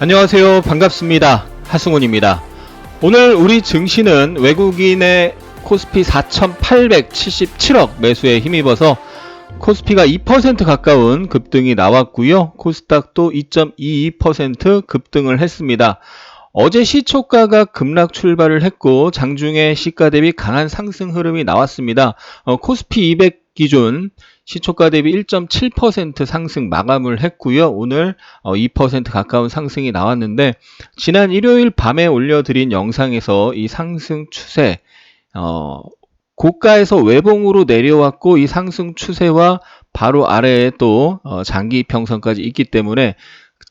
안녕하세요. 반갑습니다. 하승훈입니다. 오늘 우리 증시는 외국인의 코스피 4,877억 매수에 힘입어서 코스피가 2% 가까운 급등이 나왔고요. 코스닥도 2.22% 급등을 했습니다. 어제 시초가가 급락 출발을 했고 장중에 시가 대비 강한 상승 흐름이 나왔습니다. 어, 코스피 200 기준 시초가 대비 1.7% 상승 마감을 했고요. 오늘 어, 2% 가까운 상승이 나왔는데 지난 일요일 밤에 올려드린 영상에서 이 상승 추세 어, 고가에서 외봉으로 내려왔고 이 상승 추세와 바로 아래에 또 어, 장기 평선까지 있기 때문에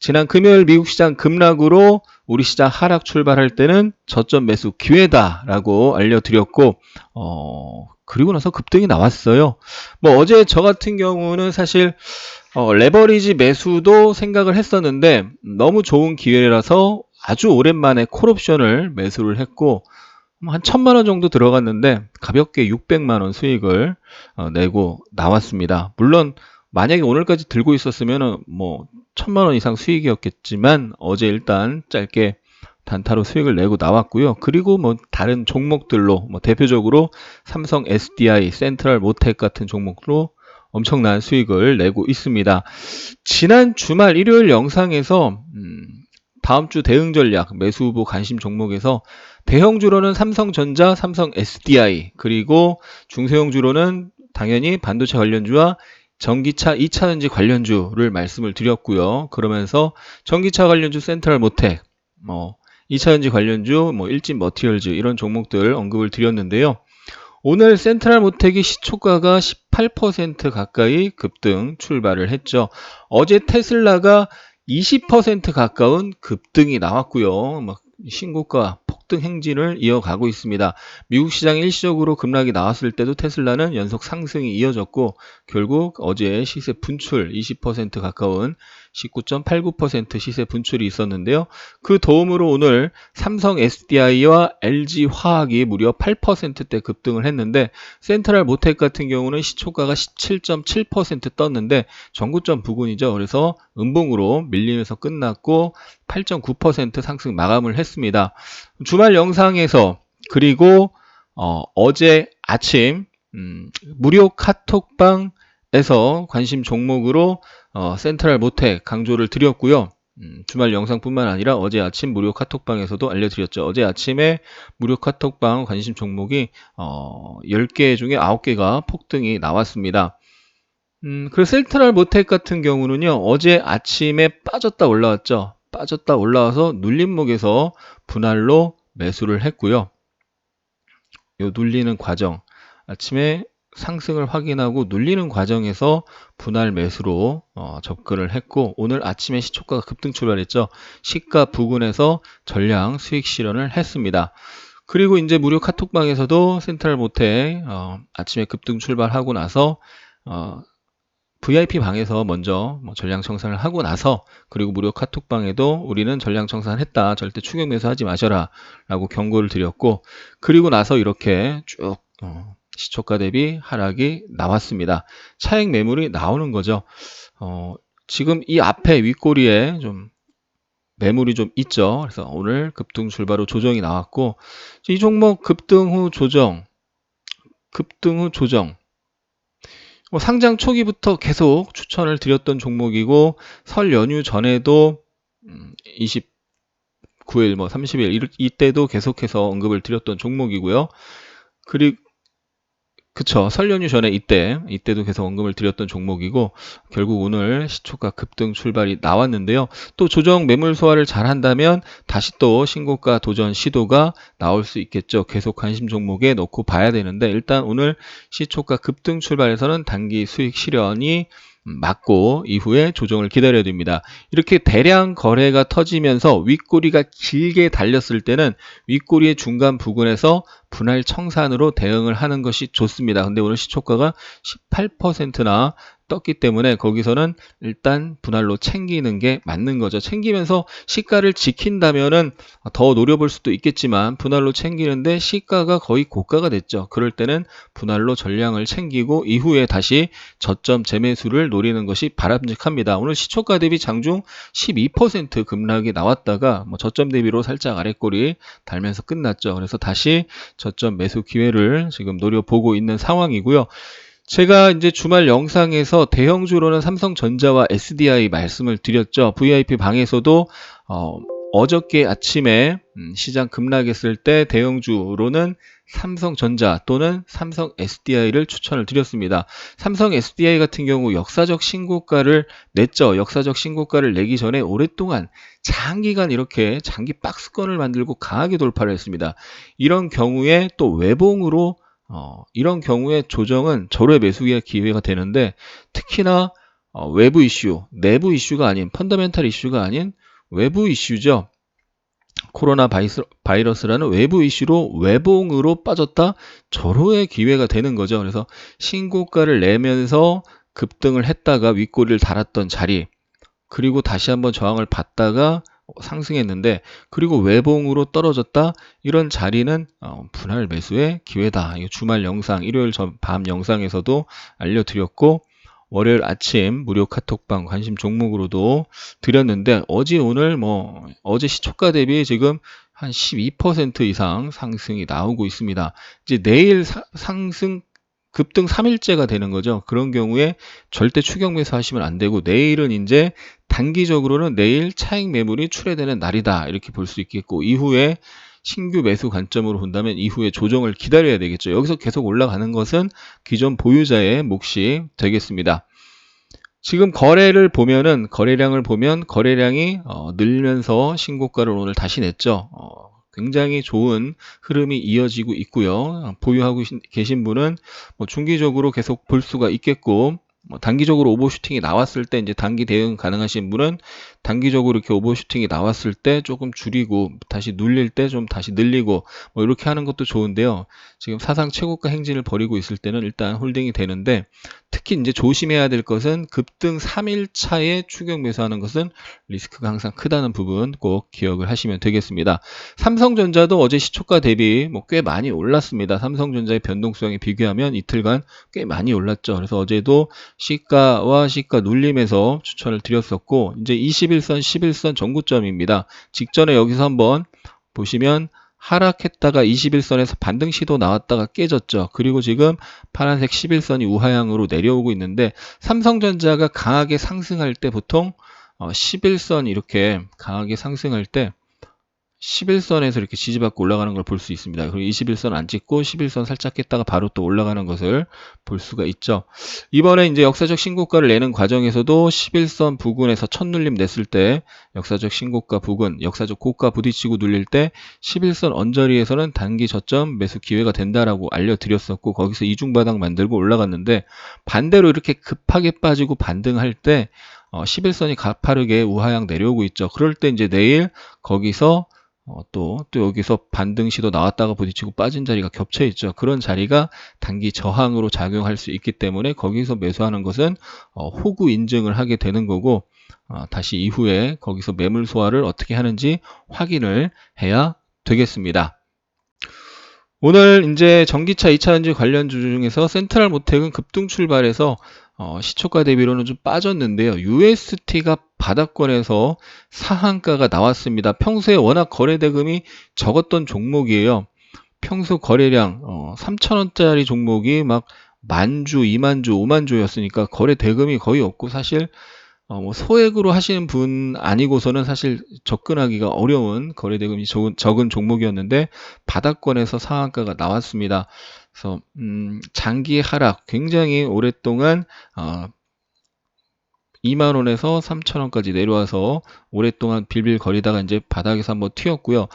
지난 금요일 미국 시장 급락으로 우리 시장 하락 출발할 때는 저점 매수 기회다라고 알려드렸고 어, 그리고 나서 급등이 나왔어요. 뭐 어제 저 같은 경우는 사실 어, 레버리지 매수도 생각을 했었는데 너무 좋은 기회라서 아주 오랜만에 콜옵션을 매수를 했고 한 천만 원 정도 들어갔는데 가볍게 600만 원 수익을 어, 내고 나왔습니다. 물론 만약에 오늘까지 들고 있었으면은 뭐 천만 원 이상 수익이었겠지만 어제 일단 짧게 단타로 수익을 내고 나왔고요. 그리고 뭐 다른 종목들로 뭐 대표적으로 삼성 SDI, 센트럴 모텍 같은 종목으로 엄청난 수익을 내고 있습니다. 지난 주말 일요일 영상에서 음, 다음 주 대응 전략 매수 후보 관심 종목에서 대형 주로는 삼성전자, 삼성 SDI 그리고 중소형 주로는 당연히 반도체 관련주와 전기차 2차전지 관련주를 말씀을 드렸고요. 그러면서 전기차 관련주 센트럴 모텍, 뭐 2차전지 관련주, 뭐 일진 머티리얼즈 이런 종목들 언급을 드렸는데요. 오늘 센트럴 모텍이 시초가가 18% 가까이 급등 출발을 했죠. 어제 테슬라가 20% 가까운 급등이 나왔고요. 막 신고가 폭등 행진을 이어가고 있습니다. 미국 시장 일시적으로 급락이 나왔을 때도 테슬라는 연속 상승이 이어졌고 결국 어제 시세 분출 20% 가까운 19.89% 시세 분출이 있었는데요. 그 도움으로 오늘 삼성 SDI와 LG 화학이 무려 8%대 급등을 했는데 센트럴 모텍 같은 경우는 시초가가 17.7% 떴는데 전고점 부근이죠. 그래서 음봉으로 밀리면서 끝났고 8.9% 상승 마감을 했습니다. 주말 영상에서 그리고 어, 제 아침 음, 무료 카톡방 에서 관심 종목으로 어, 센트럴 모텍 강조를 드렸고요. 음, 주말 영상뿐만 아니라 어제 아침 무료 카톡방에서도 알려드렸죠. 어제 아침에 무료 카톡방 관심 종목이 어, 10개 중에 9개가 폭등이 나왔습니다. 음, 그리고 센트럴 모텍 같은 경우는요. 어제 아침에 빠졌다 올라왔죠. 빠졌다 올라와서 눌림목에서 분할로 매수를 했고요. 요 눌리는 과정 아침에 상승을 확인하고 눌리는 과정에서 분할 매수로 어, 접근을 했고 오늘 아침에 시초가가 급등 출발했죠. 시가 부근에서 전량 수익 실현을 했습니다. 그리고 이제 무료 카톡방에서도 센트럴 모텍 어, 아침에 급등 출발하고 나서 어, VIP 방에서 먼저 뭐 전량 청산을 하고 나서 그리고 무료 카톡방에도 우리는 전량 청산했다. 절대 추격 매수하지 마셔라. 라고 경고를 드렸고 그리고 나서 이렇게 쭉 어, 시초가 대비 하락이 나왔습니다. 차익 매물이 나오는 거죠. 어, 지금 이 앞에 윗꼬리에 좀 매물이 좀 있죠. 그래서 오늘 급등 출발로 조정이 나왔고 이 종목 급등 후 조정 급등 후 조정 뭐 상장 초기부터 계속 추천을 드렸던 종목이고 설 연휴 전에도 29일 뭐 30일 이때도 계속해서 언급을 드렸던 종목이고요. 그리고 그쵸. 설 연휴 전에 이때, 이때도 계속 언급을 드렸던 종목이고, 결국 오늘 시초가 급등 출발이 나왔는데요. 또 조정 매물 소화를 잘 한다면 다시 또 신고가 도전 시도가 나올 수 있겠죠. 계속 관심 종목에 넣고 봐야 되는데, 일단 오늘 시초가 급등 출발에서는 단기 수익 실현이 맞고 이후에 조정을 기다려야 됩니다. 이렇게 대량 거래가 터지면서 윗꼬리가 길게 달렸을 때는 윗꼬리의 중간 부근에서 분할 청산으로 대응을 하는 것이 좋습니다. 근데 오늘 시초가가 18%나 떴기 때문에 거기서는 일단 분할로 챙기는 게 맞는 거죠. 챙기면서 시가를 지킨다면은 더 노려볼 수도 있겠지만 분할로 챙기는데 시가가 거의 고가가 됐죠. 그럴 때는 분할로 전량을 챙기고 이후에 다시 저점 재매수를 노리는 것이 바람직합니다. 오늘 시초가 대비 장중 12% 급락이 나왔다가 뭐 저점 대비로 살짝 아래꼬리 달면서 끝났죠. 그래서 다시 저점 매수 기회를 지금 노려보고 있는 상황이고요. 제가 이제 주말 영상에서 대형주로는 삼성전자와 SDI 말씀을 드렸죠. VIP 방에서도 어, 어저께 아침에 음, 시장 급락했을 때 대형주로는 삼성전자 또는 삼성 SDI를 추천을 드렸습니다. 삼성 SDI 같은 경우 역사적 신고가를 냈죠. 역사적 신고가를 내기 전에 오랫동안 장기간 이렇게 장기 박스권을 만들고 강하게 돌파를 했습니다. 이런 경우에 또 외봉으로 어, 이런 경우에 조정은 절회 매수기의 기회가 되는데 특히나 어, 외부 이슈, 내부 이슈가 아닌 펀더멘탈 이슈가 아닌 외부 이슈죠. 코로나 바이러스, 라는 외부 이슈로 외봉으로 빠졌다 절호의 기회가 되는 거죠. 그래서 신고가를 내면서 급등을 했다가 윗꼬리를 달았던 자리 그리고 다시 한번 저항을 받다가 상승했는데 그리고 외봉으로 떨어졌다 이런 자리는 어, 분할 매수의 기회다. 이 주말 영상 일요일 밤 영상에서도 알려드렸고 월요일 아침 무료 카톡방 관심 종목으로도 드렸는데 어제 오늘 뭐 어제 시초가 대비 지금 한 12% 이상 상승이 나오고 있습니다. 이제 내일 사, 상승 급등 3일째가 되는 거죠. 그런 경우에 절대 추격 매수 하시면 안 되고 내일은 이제 단기적으로는 내일 차익 매물이 출회되는 날이다. 이렇게 볼 수 있겠고 이후에 신규 매수 관점으로 본다면 이후에 조정을 기다려야 되겠죠. 여기서 계속 올라가는 것은 기존 보유자의 몫이 되겠습니다. 지금 거래를 보면은 거래량을 보면 거래량이 어, 늘면서 신고가를 오늘 다시 냈죠. 어, 굉장히 좋은 흐름이 이어지고 있고요. 보유하고 계신 분은 뭐 중기적으로 계속 볼 수가 있겠고 뭐 단기적으로 오버슈팅이 나왔을 때 이제 단기 대응 가능하신 분은 단기적으로 이렇게 오버슈팅이 나왔을 때 조금 줄이고 다시 눌릴 때 좀 다시 늘리고 뭐 이렇게 하는 것도 좋은데요. 지금 사상 최고가 행진을 벌이고 있을 때는 일단 홀딩이 되는데 특히 이제 조심해야 될 것은 급등 3일 차에 추격 매수하는 것은 리스크가 항상 크다는 부분 꼭 기억을 하시면 되겠습니다. 삼성전자도 어제 시초가 대비 뭐 꽤 많이 올랐습니다. 삼성전자의 변동성에 비교하면 이틀간 꽤 많이 올랐죠. 그래서 어제도 시가와 시가 눌림에서 추천을 드렸었고 이제 21선, 11선 전구점입니다. 직전에 여기서 한번 보시면 하락했다가 21선에서 반등 시도 나왔다가 깨졌죠. 그리고 지금 파란색 11선이 우하향으로 내려오고 있는데 삼성전자가 강하게 상승할 때 보통 11선 어, 이렇게 강하게 상승할 때 11선에서 이렇게 지지받고 올라가는 걸 볼 수 있습니다. 그리고 21선 안 찍고 11선 살짝 깼다가 바로 또 올라가는 것을 볼 수가 있죠. 이번에 이제 역사적 신고가를 내는 과정에서도 11선 부근에서 첫 눌림 냈을 때 역사적 신고가 부근, 역사적 고가 부딪히고 눌릴 때 11선 언저리에서는 단기 저점 매수 기회가 된다라고 알려드렸었고 거기서 이중바닥 만들고 올라갔는데 반대로 이렇게 급하게 빠지고 반등할 때 어, 11선이 가파르게 우하향 내려오고 있죠. 그럴 때 이제 내일 거기서 어, 또, 또 여기서 반등 시도 나왔다가 부딪히고 빠진 자리가 겹쳐 있죠. 그런 자리가 단기 저항으로 작용할 수 있기 때문에 거기서 매수하는 것은 어, 호구 인증을 하게 되는 거고 어, 다시 이후에 거기서 매물 소화를 어떻게 하는지 확인을 해야 되겠습니다. 오늘 이제 전기차 2차전지 관련 주 중에서 센트럴 모텍은 급등 출발해서 어, 시초가 대비로는 좀 빠졌는데요. UST가 바닥권에서 상한가가 나왔습니다. 평소에 워낙 거래 대금이 적었던 종목이에요. 평소 거래량 어, 3천원짜리 종목이 막 만주, 2만주, 5만주였으니까 거래 대금이 거의 없고 사실 어, 뭐 소액으로 하시는 분 아니고서는 사실 접근하기가 어려운 거래 대금이 적은, 적은 종목이었는데 바닥권에서 상한가가 나왔습니다. 그래서 음, 장기 하락 굉장히 오랫동안 어, 2만 원에서 3천 원까지 내려와서 오랫동안 빌빌 거리다가 이제 바닥에서 한번 튀었고요.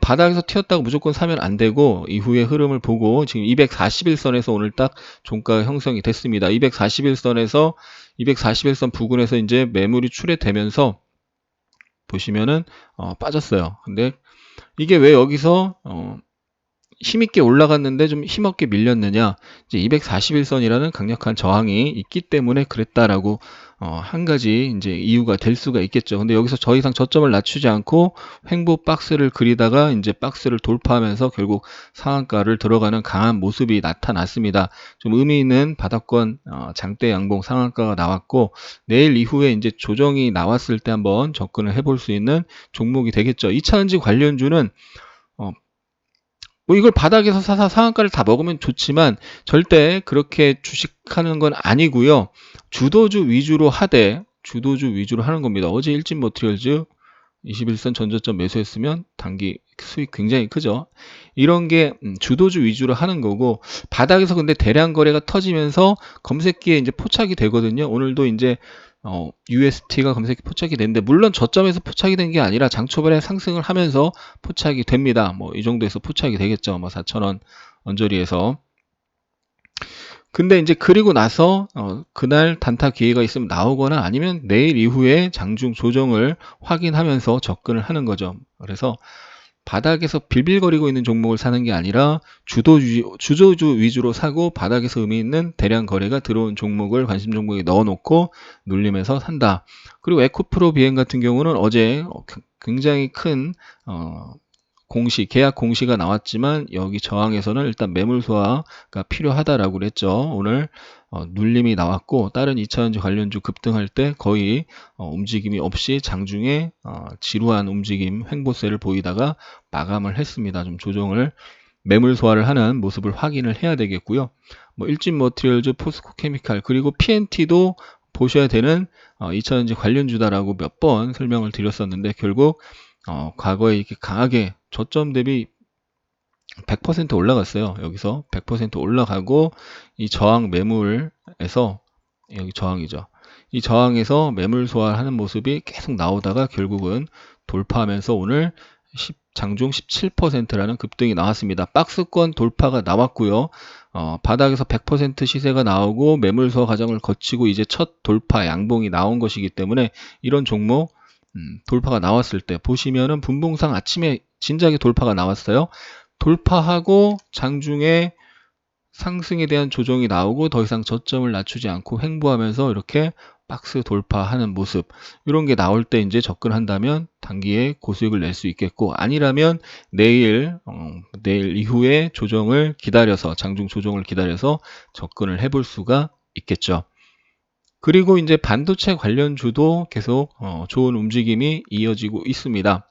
바닥에서 튀었다고 무조건 사면 안 되고 이후의 흐름을 보고 지금 241선에서 오늘 딱 종가 형성이 됐습니다. 241선에서 241선 부근에서 이제 매물이 출회되면서 보시면은 어, 빠졌어요. 근데 이게 왜 여기서 어, 힘있게 올라갔는데 좀 힘없게 밀렸느냐? 이제 241선이라는 강력한 저항이 있기 때문에 그랬다라고 어, 한 가지 이제 이유가 될 수가 있겠죠. 근데 여기서 더 이상 저점을 낮추지 않고 횡보 박스를 그리다가 이제 박스를 돌파하면서 결국 상한가를 들어가는 강한 모습이 나타났습니다. 좀 의미 있는 바닥권 어, 장대 양봉 상한가가 나왔고 내일 이후에 이제 조정이 나왔을 때 한번 접근을 해볼 수 있는 종목이 되겠죠. 2차전지 관련주는 어, 뭐 이걸 바닥에서 사서 상한가를 다 먹으면 좋지만 절대 그렇게 주식하는 건 아니고요. 주도주 위주로 하되 주도주 위주로 하는 겁니다. 어제 일진 머티리얼즈 21선 전저점 매수했으면 단기 수익 굉장히 크죠. 이런 게 음, 주도주 위주로 하는 거고 바닥에서 근데 대량 거래가 터지면서 검색기에 이제 포착이 되거든요. 오늘도 이제 어, UST가 검색이 포착이 됐는데 물론 저점에서 포착이 된 게 아니라 장초반에 상승을 하면서 포착이 됩니다. 뭐 이 정도에서 포착이 되겠죠. 뭐 4,000원 언저리에서 근데 이제 그리고 나서 어, 그날 단타 기회가 있으면 나오거나 아니면 내일 이후에 장중 조정을 확인하면서 접근을 하는 거죠. 그래서 바닥에서 빌빌거리고 있는 종목을 사는 게 아니라 주도주, 주도주 위주로 사고 바닥에서 의미 있는 대량 거래가 들어온 종목을 관심 종목에 넣어놓고 눌리면서 산다. 그리고 에코프로 비행 같은 경우는 어제 굉장히 큰 어, 공시, 계약 공시가 나왔지만 여기 저항에서는 일단 매물 소화가 필요하다라고 그랬죠. 오늘 어, 눌림이 나왔고 다른 2차전지 관련주 급등할 때 거의 어, 움직임이 없이 장중에 어, 지루한 움직임 횡보세를 보이다가 마감을 했습니다. 좀 조정을 매물 소화를 하는 모습을 확인을 해야 되겠고요. 뭐 일진 머티리얼즈, 포스코 케미칼 그리고 PNT도 보셔야 되는 어, 2차전지 관련주다라고 몇 번 설명을 드렸었는데 결국 어, 과거에 이렇게 강하게 저점 대비 100% 올라갔어요. 여기서 100% 올라가고 이 저항 매물에서 여기 저항이죠. 이 저항에서 매물 소화하는 모습이 계속 나오다가 결국은 돌파하면서 오늘 10, 장중 17%라는 급등이 나왔습니다. 박스권 돌파가 나왔고요. 어, 바닥에서 100% 시세가 나오고 매물 소화 과정을 거치고 이제 첫 돌파 양봉이 나온 것이기 때문에 이런 종목 음, 돌파가 나왔을 때 보시면은 분봉상 아침에 진작에 돌파가 나왔어요. 돌파하고 장중에 상승에 대한 조정이 나오고 더 이상 저점을 낮추지 않고 횡보하면서 이렇게 박스 돌파하는 모습 이런 게 나올 때 이제 접근한다면 단기에 고수익을 낼 수 있겠고 아니라면 내일 어, 내일 이후에 조정을 기다려서 장중 조정을 기다려서 접근을 해볼 수가 있겠죠. 그리고 이제 반도체 관련 주도 계속 어, 좋은 움직임이 이어지고 있습니다.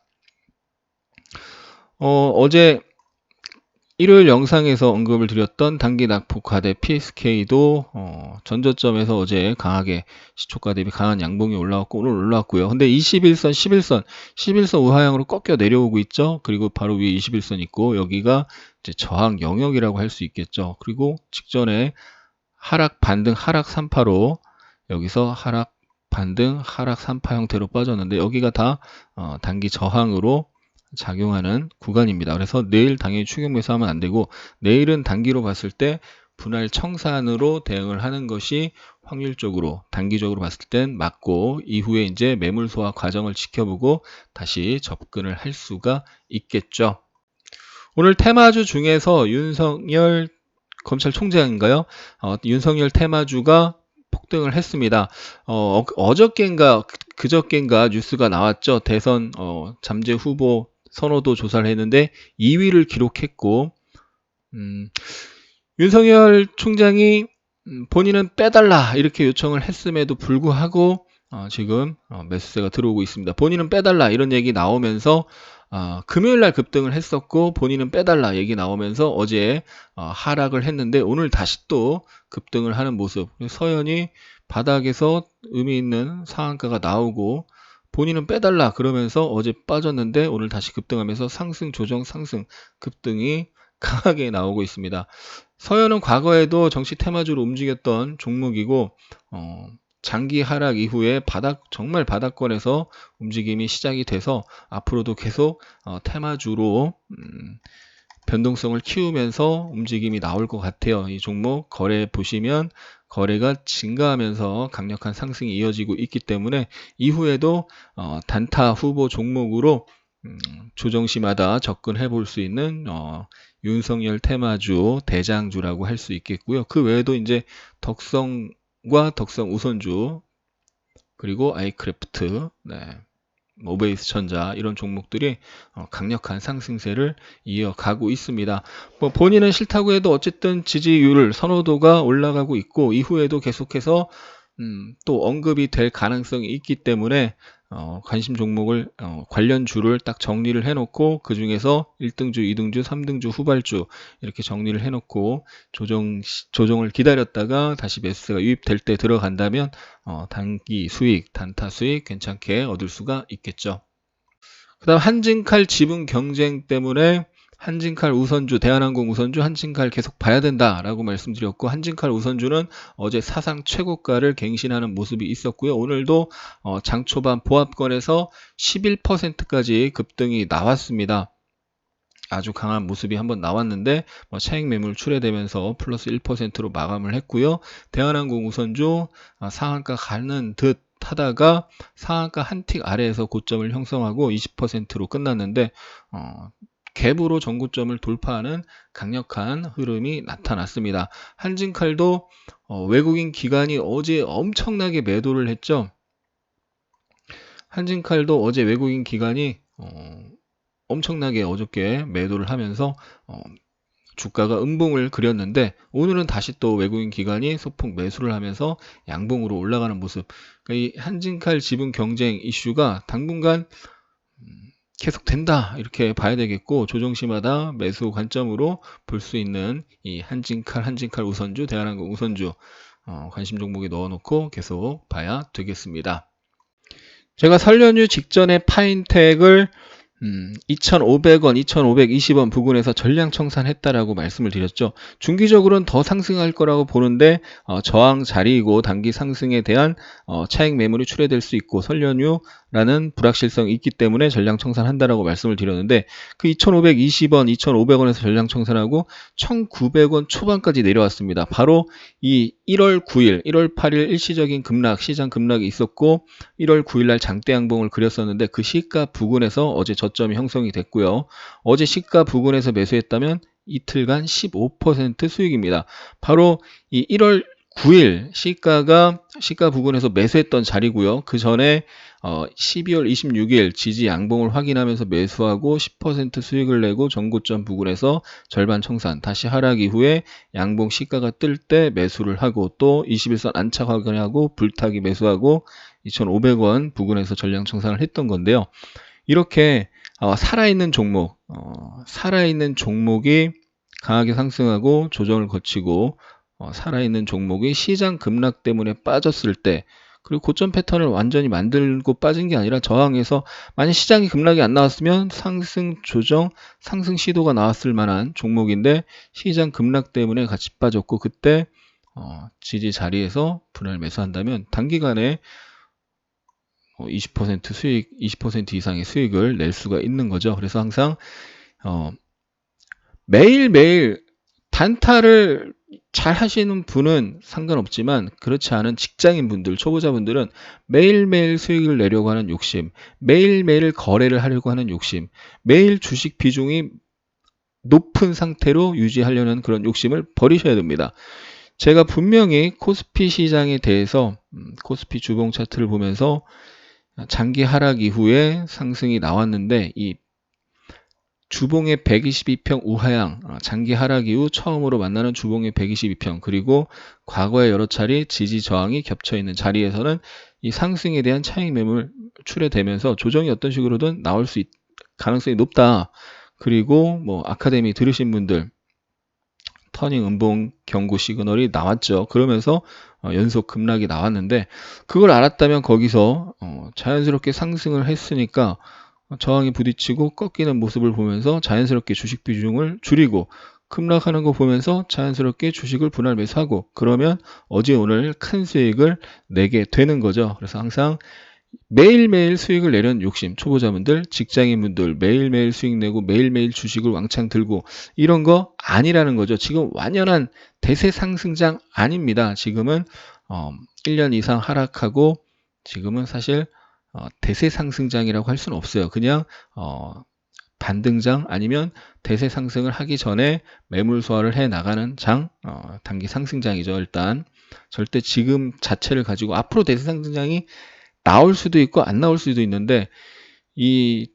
어, 어제 일요일 영상에서 언급을 드렸던 단기 낙폭화 대 PSK도 어, 전저점에서 어제 강하게 시초가 대비 강한 양봉이 올라왔고 오늘 올라왔고요. 근데 21선, 11선, 11선 우하향으로 꺾여 내려오고 있죠. 그리고 바로 위에 21선 있고 여기가 이제 저항 영역이라고 할 수 있겠죠. 그리고 직전에 하락 반등 하락 3파로 여기서 하락 반등 하락 3파 형태로 빠졌는데 여기가 다 어, 단기 저항으로 작용하는 구간입니다. 그래서 내일 당연히 추격 매수 하면 안 되고 내일은 단기로 봤을 때 분할 청산으로 대응을 하는 것이 확률적으로 단기적으로 봤을 땐 맞고 이후에 이제 매물 소화 과정을 지켜보고 다시 접근을 할 수가 있겠죠. 오늘 테마주 중에서 윤석열 검찰총장인가요? 어, 윤석열 테마주가 폭등을 했습니다. 어, 어저께인가 그저께인가 뉴스가 나왔죠. 대선 어, 잠재 후보 선호도 조사를 했는데 2위를 기록했고 음, 윤석열 총장이 음, 본인은 빼달라 이렇게 요청을 했음에도 불구하고 어, 지금 어, 매수세가 들어오고 있습니다. 본인은 빼달라 이런 얘기 나오면서 어, 금요일 날 급등을 했었고 본인은 빼달라 얘기 나오면서 어제 어, 하락을 했는데 오늘 다시 또 급등을 하는 모습. 서현이 바닥에서 의미 있는 상한가가 나오고 본인은 빼달라 그러면서 어제 빠졌는데 오늘 다시 급등하면서 상승 조정 상승 급등이 강하게 나오고 있습니다. 서현은 과거에도 정치 테마주로 움직였던 종목이고 어, 장기 하락 이후에 바닥 정말 바닥권에서 움직임이 시작이 돼서 앞으로도 계속 어, 테마주로 음, 변동성을 키우면서 움직임이 나올 것 같아요. 이 종목 거래 보시면 거래가 증가하면서 강력한 상승이 이어지고 있기 때문에 이후에도 어, 단타 후보 종목으로 음, 조정 시마다 접근해 볼 수 있는 어, 윤석열 테마주 대장주라고 할 수 있겠고요. 그 외에도 이제 덕성과 덕성 우선주 그리고 아이크래프트, 네, 모베이스 전자 이런 종목들이 어, 강력한 상승세를 이어가고 있습니다. 뭐 본인은 싫다고 해도 어쨌든 지지율 선호도가 올라가고 있고 이후에도 계속해서 음, 또 언급이 될 가능성이 있기 때문에 어, 관심 종목을 어, 관련 주를 딱 정리를 해놓고 그 중에서 1등주, 2등주, 3등주, 후발주 이렇게 정리를 해놓고 조정 조정을 기다렸다가 다시 매수세가 유입될 때 들어간다면 어, 단기 수익, 단타 수익 괜찮게 얻을 수가 있겠죠. 그다음 한진칼 지분 경쟁 때문에 한진칼 우선주, 대한항공 우선주, 한진칼 계속 봐야 된다라고 말씀드렸고 한진칼 우선주는 어제 사상 최고가를 갱신하는 모습이 있었고요. 오늘도 어, 장 초반 보합권에서 11%까지 급등이 나왔습니다. 아주 강한 모습이 한번 나왔는데 뭐 차익 매물 출회되면서 플러스 1%로 마감을 했고요. 대한항공 우선주 아, 상한가 가는 듯 하다가 상한가 한 틱 아래에서 고점을 형성하고 20%로 끝났는데 어, 갭으로 전고점을 돌파하는 강력한 흐름이 나타났습니다. 한진칼도 어, 외국인 기관이 어제 엄청나게 매도를 했죠. 한진칼도 어제 외국인 기관이 어, 엄청나게 어저께 매도를 하면서 어, 주가가 음봉을 그렸는데 오늘은 다시 또 외국인 기관이 소폭 매수를 하면서 양봉으로 올라가는 모습. 그러니까 이 한진칼 지분 경쟁 이슈가 당분간 계속 된다 이렇게 봐야 되겠고 조정시마다 매수 관점으로 볼 수 있는 이 한진칼 한진칼 우선주 대한항공 우선주 어, 관심 종목에 넣어놓고 계속 봐야 되겠습니다. 제가 설 연휴 직전에 파인텍을 음, 2,500원, 2,520원 부근에서 전량 청산했다라고 말씀을 드렸죠. 중기적으로는 더 상승할 거라고 보는데 어, 저항 자리이고 단기 상승에 대한 어, 차익 매물이 출회될 수 있고 설 연휴 라는 불확실성이 있기 때문에 전량 청산한다라고 말씀을 드렸는데 그 2,520원, 2,500원에서 전량 청산하고 1,900원 초반까지 내려왔습니다. 바로 이 1월 9일, 1월 8일 일시적인 급락, 시장 급락이 있었고 1월 9일 날 장대 양봉을 그렸었는데 그 시가 부근에서 어제 저점이 형성이 됐고요. 어제 시가 부근에서 매수했다면 이틀간 15% 수익입니다. 바로 이 1월 9일 시가가 시가 부근에서 매수했던 자리고요. 그 전에 어 12월 26일 지지 양봉을 확인하면서 매수하고 10% 수익을 내고 전고점 부근에서 절반 청산 다시 하락 이후에 양봉 시가가 뜰 때 매수를 하고 또 21선 안착 확인하고 불타기 매수하고 2,500원 부근에서 전량 청산을 했던 건데요. 이렇게 어, 살아있는 종목, 어, 살아있는 종목이 강하게 상승하고 조정을 거치고 어, 살아있는 종목이 시장 급락 때문에 빠졌을 때 그리고 고점 패턴을 완전히 만들고 빠진 게 아니라 저항에서 만약 시장이 급락이 안 나왔으면 상승 조정 상승 시도가 나왔을 만한 종목인데 시장 급락 때문에 같이 빠졌고 그때 어, 지지 자리에서 분할 매수한다면 단기간에 20% 어, 수익, 20% 이상의 수익을 낼 수가 있는 거죠. 그래서 항상 어, 매일매일 단타를 잘 하시는 분은 상관없지만 그렇지 않은 직장인 분들, 초보자 분들은 매일매일 수익을 내려고 하는 욕심, 매일매일 거래를 하려고 하는 욕심, 매일 주식 비중이 높은 상태로 유지하려는 그런 욕심을 버리셔야 됩니다. 제가 분명히 코스피 시장에 대해서 음, 코스피 주봉 차트를 보면서 장기 하락 이후에 상승이 나왔는데 이 주봉의 122평 우하향 어, 장기 하락 이후 처음으로 만나는 주봉의 122평 그리고 과거에 여러 차례 지지 저항이 겹쳐 있는 자리에서는 이 상승에 대한 차익 매물 출회되면서 조정이 어떤 식으로든 나올 수 있, 가능성이 높다. 그리고 뭐 아카데미 들으신 분들 터닝 음봉 경고 시그널이 나왔죠. 그러면서 어, 연속 급락이 나왔는데 그걸 알았다면 거기서 어, 자연스럽게 상승을 했으니까 저항에 부딪히고 꺾이는 모습을 보면서 자연스럽게 주식 비중을 줄이고 급락하는 거 보면서 자연스럽게 주식을 분할 매수하고 그러면 어제 오늘 큰 수익을 내게 되는 거죠. 그래서 항상 매일매일 수익을 내려는 욕심, 초보자분들, 직장인분들 매일매일 수익 내고 매일매일 주식을 왕창 들고 이런 거 아니라는 거죠. 지금 완연한 대세 상승장 아닙니다. 지금은 어, 1년 이상 하락하고 지금은 사실 어, 대세 상승장이라고 할 수는 없어요. 그냥 어, 반등장 아니면 대세 상승을 하기 전에 매물 소화를 해 나가는 장, 어, 단기 상승장이죠. 일단 절대 지금 자체를 가지고 앞으로 대세 상승장이 나올 수도 있고 안 나올 수도 있는데 이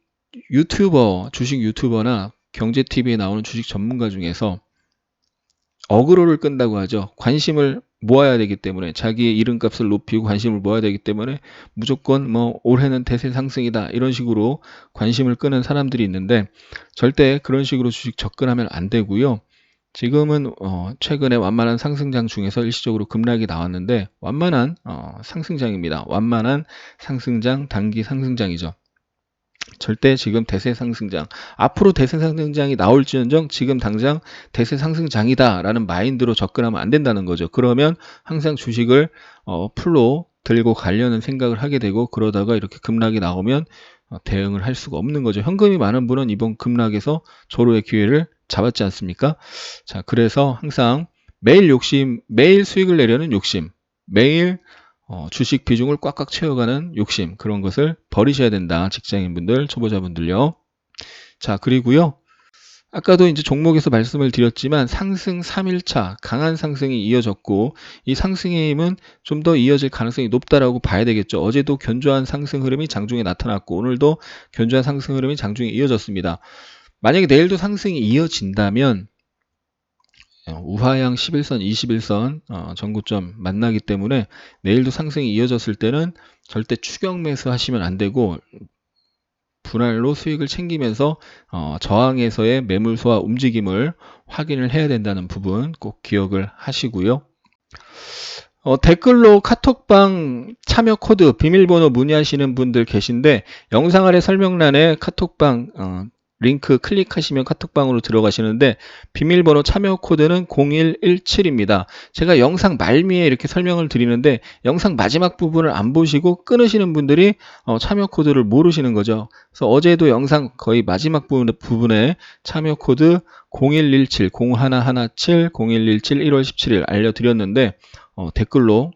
유튜버, 주식 유튜버나 경제 TV에 나오는 주식 전문가 중에서 어그로를 끈다고 하죠. 관심을 모아야 되기 때문에 자기의 이름값을 높이고 관심을 모아야 되기 때문에 무조건 뭐 올해는 대세 상승이다 이런 식으로 관심을 끄는 사람들이 있는데 절대 그런 식으로 주식 접근하면 안 되고요. 지금은 어 최근에 완만한 상승장 중에서 일시적으로 급락이 나왔는데 완만한 어 상승장입니다. 완만한 상승장 단기 상승장이죠. 절대 지금 대세 상승장 앞으로 대세 상승장이 나올지언정 지금 당장 대세 상승장이다라는 마인드로 접근하면 안 된다는 거죠. 그러면 항상 주식을 어, 풀로 들고 가려는 생각을 하게 되고 그러다가 이렇게 급락이 나오면 어, 대응을 할 수가 없는 거죠. 현금이 많은 분은 이번 급락에서 조로의 기회를 잡았지 않습니까? 자, 그래서 항상 매일 욕심, 매일 수익을 내려는 욕심, 매일 어, 주식 비중을 꽉꽉 채워가는 욕심 그런 것을 버리셔야 된다. 직장인분들, 초보자분들요. 자, 그리고요. 아까도 이제 종목에서 말씀을 드렸지만 상승 3일차 강한 상승이 이어졌고 이 상승의 힘은 좀 더 이어질 가능성이 높다라고 봐야 되겠죠. 어제도 견조한 상승 흐름이 장중에 나타났고 오늘도 견조한 상승 흐름이 장중에 이어졌습니다. 만약에 내일도 상승이 이어진다면 어, 우하양 11선, 21선 어, 전고점 만나기 때문에 내일도 상승이 이어졌을 때는 절대 추격 매수 하시면 안 되고 분할로 수익을 챙기면서 어, 저항에서의 매물 소화 움직임을 확인을 해야 된다는 부분 꼭 기억을 하시고요. 어, 댓글로 카톡방 참여 코드 비밀번호 문의하시는 분들 계신데 영상 아래 설명란에 카톡방 어, 링크 클릭하시면 카톡방으로 들어가시는데 비밀번호 참여 코드는 0117입니다. 제가 영상 말미에 이렇게 설명을 드리는데 영상 마지막 부분을 안 보시고 끊으시는 분들이 어, 참여 코드를 모르시는 거죠. 그래서 어제도 영상 거의 마지막 부분 에 참여 코드 0117 0117 0117 1월 17일 알려드렸는데 어, 댓글로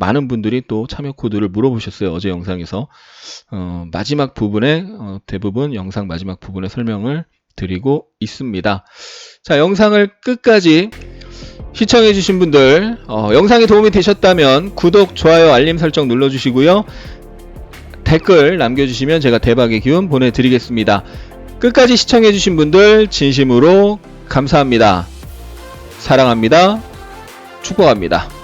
많은 분들이 또 참여 코드를 물어보셨어요. 어제 영상에서. 어, 마지막 부분에 어, 대부분 영상 마지막 부분에 설명을 드리고 있습니다. 자, 영상을 끝까지 시청해 주신 분들 어, 영상이 도움이 되셨다면 구독, 좋아요, 알림 설정 눌러주시고요. 댓글 남겨주시면 제가 대박의 기운 보내드리겠습니다. 끝까지 시청해 주신 분들 진심으로 감사합니다. 사랑합니다. 축복합니다.